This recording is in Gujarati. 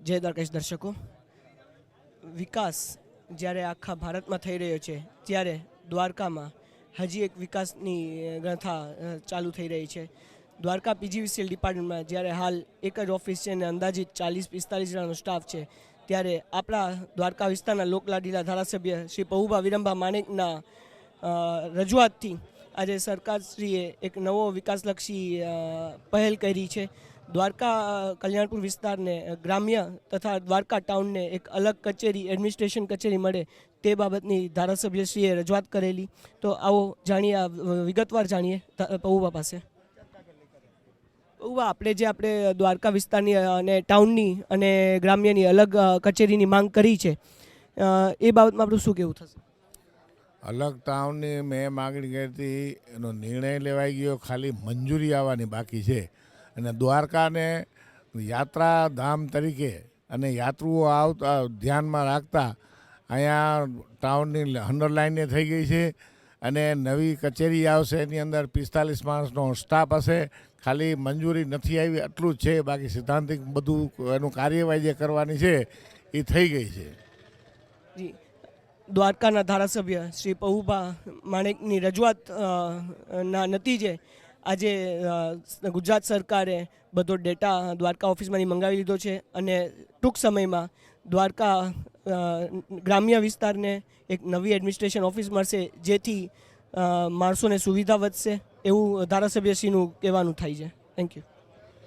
જય દ્વારકાશ દર્શકો. વિકાસ જ્યારે આખા ભારતમાં થઈ રહ્યો છે ત્યારે દ્વારકામાં હજી એક વિકાસની અ, ગણથા ચાલુ થઈ રહી છે. દ્વારકા પીજીવીસીએલ ડિપાર્ટમેન્ટમાં જ્યારે હાલ એક જ ઓફિસ છે અને અંદાજિત ચાલીસ પિસ્તાલીસ જણાનો સ્ટાફ છે ત્યારે આપણા દ્વારકા વિસ્તારના લોકલાડીલા ધારાસભ્ય શ્રી પહુભા વિરંભા માણેકના રજૂઆતથી આજે સરકારશ્રીએ એક નવો વિકાસલક્ષી પહેલ કરી છે. દ્વારકા કલ્યાણપુર વિસ્તારને ગ્રામ્ય તથા દ્વારકા ટાઉનને એક અલગ કચેરી એડમિનિસ્ટ્રેશન કચેરી મળે તે બાબતની ધારાસભ્યશ્રીએ રજૂઆત કરેલી. તો આવો જાણીએ વિગતવાર જાણીએ પૌવા પાસે. પૌવા આપણે જે આપણે દ્વારકા વિસ્તારની અને ટાઉનની અને ગ્રામ્યની અલગ કચેરીની માંગ કરી છે એ બાબતમાં આપણું શું કહેવું થશે? અલગ ટાઉનની મેં માગણી કરી હતી એનો નિર્ણય લેવાઈ ગયો ખાલી મંજૂરી આવવાની બાકી છે. અને દ્વારકાને યાત્રા ધામ તરીકે અને યાત્રુઓ આવતા ધ્યાનમાં રાખતા અહીંયા ટાઉનની અંડરલાઇનને થઈ ગઈ છે અને નવી કચેરી આવશે, એની અંદર પિસ્તાલીસ માણસનો સ્ટાફ હશે. ખાલી મંજૂરી નથી આવી એટલું જ છે. બાકી સિદ્ધાંતિક બધું એનું કાર્યવાહી જે કરવાની છે એ થઈ ગઈ છે. દ્વારકાના ધારાસભ્ય શ્રી પહુભા માણેકની રજૂઆત ના નતીજે આજે ગુજરાત સરકારે બધો ડેટા દ્વારકા ઓફિસમાંથી મંગાવી લીધો છે અને ટૂંક સમયમાં દ્વારકા ગ્રામ્ય વિસ્તારને એક નવી એડમિનિસ્ટ્રેશન ઓફિસ મળશે, જેથી માણસોને સુવિધા વધશે એવું ધારાસભ્યશ્રીનું કહેવાનું થાય છે. Thank you